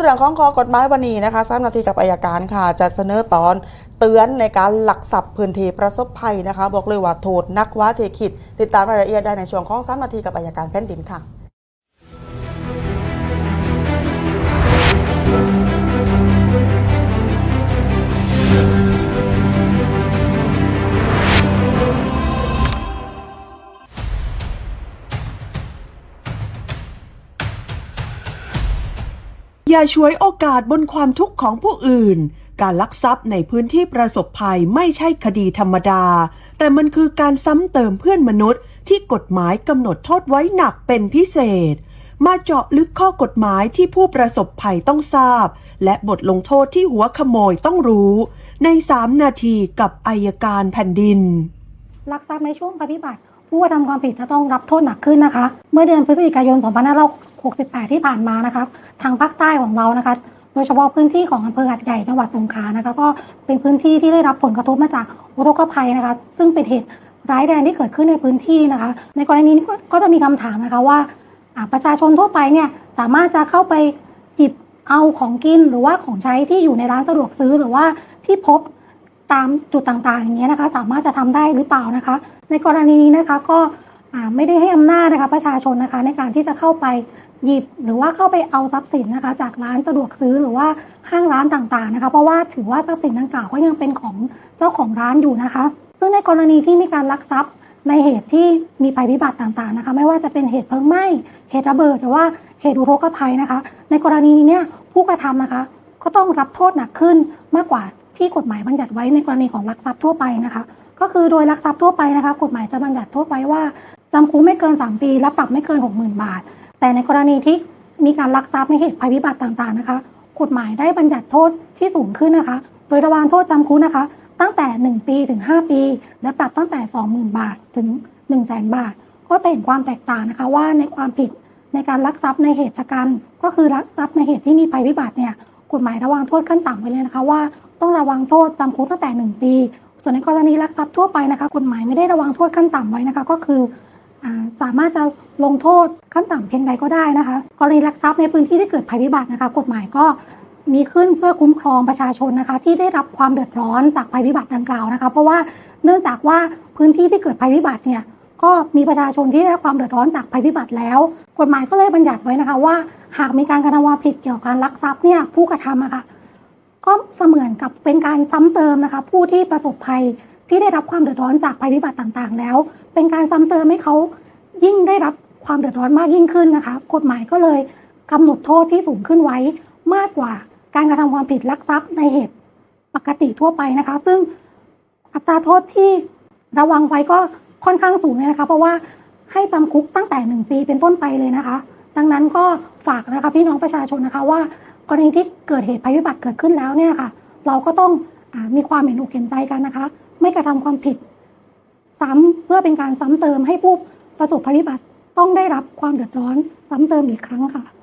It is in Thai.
เรื่องของข้อกฎหมายวันนี้นะคะสามนาทีกับอายการค่ะ จะเสนอตอนเตือนในการหลักทรัพย์พื้นที่ประสบภัยนะคะ บอกเลยว่าโทษนักว่าเทคิด ติดตามรายละเอียดได้ในช่วงของสามนาทีกับอายการแผ่นดินค่ะ อย่าช่วยโอกาสบนความทุกข์ของผู้อื่น การลักทรัพย์ในพื้นที่ประสบภัยไม่ใช่คดีธรรมดา แต่มันคือการซ้ำเติมเพื่อนมนุษย์ ที่กฎหมายกำหนดโทษไว้หนักเป็นพิเศษ มาเจาะลึกข้อกฎหมายที่ผู้ประสบภัยต้องทราบ และบทลงโทษที่หัวขโมยต้องรู้ ใน 3 นาทีกับอายการแผ่นดินลักทรัพย์ในช่วงภัยพิบัติ ผู้กระทำความผิดจะต้องรับโทษหนักขึ้นนะคะ เมื่อเดือนพฤศจิกายน 2568 ที่ผ่านมานะคะทางภาคใต้ของเรานะคะ โดยเฉพาะพื้นที่ของอำเภอหัดใหญ่จังหวัดสงขลานะคะ ก็เป็นพื้นที่ที่ได้รับผลกระทบมาจากอุทกภัยนะคะ ซึ่งเป็นเหตุร้ายแรงที่เกิดขึ้นในพื้นที่นะคะ ในกรณีนี้ก็จะมีคำถามนะคะว่าประชาชนทั่วไปเนี่ยสามารถจะเข้าไปหยิบเอาของกินหรือว่าของใช้ที่อยู่ในร้านสะดวกซื้อหรือว่าที่พบ ตามจุดต่างๆอย่างเงี้ยนะคะ สามารถจะทำได้หรือเปล่านะคะ ในกรณีนี้นะคะก็ไม่ได้ให้อำนาจนะคะประชาชนนะคะในการที่จะเข้าไปหยิบหรือว่าเข้าไปเอาทรัพย์สินนะคะ จากร้านสะดวกซื้อหรือว่าห้างร้านต่างๆนะคะ เพราะว่าถือว่าทรัพย์สินดังกล่าวก็ยังเป็นของเจ้าของร้านอยู่นะคะ ซึ่งในกรณีที่มีการลักทรัพย์ในเหตุที่มีภัยพิบัติต่างๆนะคะ ไม่ว่าจะเป็นเหตุเพลิงไหม้เหตุระเบิดหรือว่าเหตุอุทกภัยนะคะ ในกรณีนี้เนี่ยผู้กระทำนะคะ ก็ต้องรับโทษหนักขึ้นมากกว่าที่กฎหมายบัญญัติไว้ในกรณีของลักทรัพย์ทั่วไปนะคะ ก็คือโดยลักทรัพย์ทั่วไปนะคะ กฎหมายจะบัญญัติโทษไว้ว่าจำคุกไม่เกิน 3 ปีและปรับไม่เกิน 60,000 บาท แต่ในกรณีที่มีการลักทรัพย์ในเหตุภัยพิบัติต่างๆนะคะ กฎหมายได้บัญญัติโทษที่สูงขึ้นนะคะ โดยระวางโทษจำคุกนะคะ ตั้งแต่ 1 ปีถึง 5 ปี และปรับตั้งแต่ 20,000 บาทถึง 100,000 บาท ก็จะเห็นความแตกต่างนะคะว่าในความผิดในการลักทรัพย์ในเหตุชะกัน ก็คือลักทรัพย์ในเหตุที่มีภัยพิบัติเนี่ย กฎหมายระวังโทษขั้นต่ำไว้เลยนะคะว่าต้องระวังโทษจำคุกตั้งแต่ 1 ปี ส่วนในกรณีลักทรัพย์ทั่วไปนะคะกฎหมายไม่ได้ระวังโทษขั้นต่ำไว้นะคะ ก็คืออสามารถจะลงโทษขั้นต่ำเพียงใดก็ได้นะคะ กรณีลักทรัพย์ในพื้นที่ที่เกิดภัยพิบัตินะคะ กฎหมายก็มีขึ้นเพื่อคุ้มครองประชาชนนะคะ ที่ได้รับความเดือดร้อนจากภัยพิบัติดังกล่าวนะคะ เพราะว่าเนื่องจากว่าพื้นที่ที่เกิดภัยพิบัติเนี่ย ก็มีประชาชนที่ได้รับความเดือดร้อนจากภัยพิบัติแล้ว กฎหมายก็เลยบัญญัติไว้นะคะว่า หากมีการกระทำความผิดเกี่ยวกับการลักทรัพย์เนี่ยผู้กระทำอะค่ะก็เสมือนกับเป็นการซ้ำเติมนะคะ ผู้ที่ประสบภัยที่ได้รับความเดือดร้อนจากภัยพิบัติต่างๆ แล้ว เป็นการซ้ำเติมให้เขายิ่งได้รับความเดือดร้อนมากยิ่งขึ้นนะคะ กฎหมายก็เลยกำหนดโทษที่สูงขึ้นไว้มากกว่าการกระทำความผิดลักทรัพย์ในเหตุปกติทั่วไปนะคะ ซึ่งอัตราโทษที่ระวังไว้ก็ ค่อนข้างสูงเลยนะคะ เพราะว่าให้จำคุกตั้งแต่หนึ่งปีเป็นต้นไปเลยนะคะ ดังนั้นก็ฝากนะคะพี่น้องประชาชนนะคะว่ากรณีที่เกิดเหตุภัยพิบัติเกิดขึ้นแล้วเนี่ยค่ะ เราก็ต้องอมีความเห็นอกเห็นใจกันนะคะ ไม่กระทำความผิด ซ้ำเพื่อเป็นการซ้ำเติมให้ผู้ประสบภัยพิบัติต้องได้รับความเดือดร้อนซ้ำเติมอีกครั้งค่ะ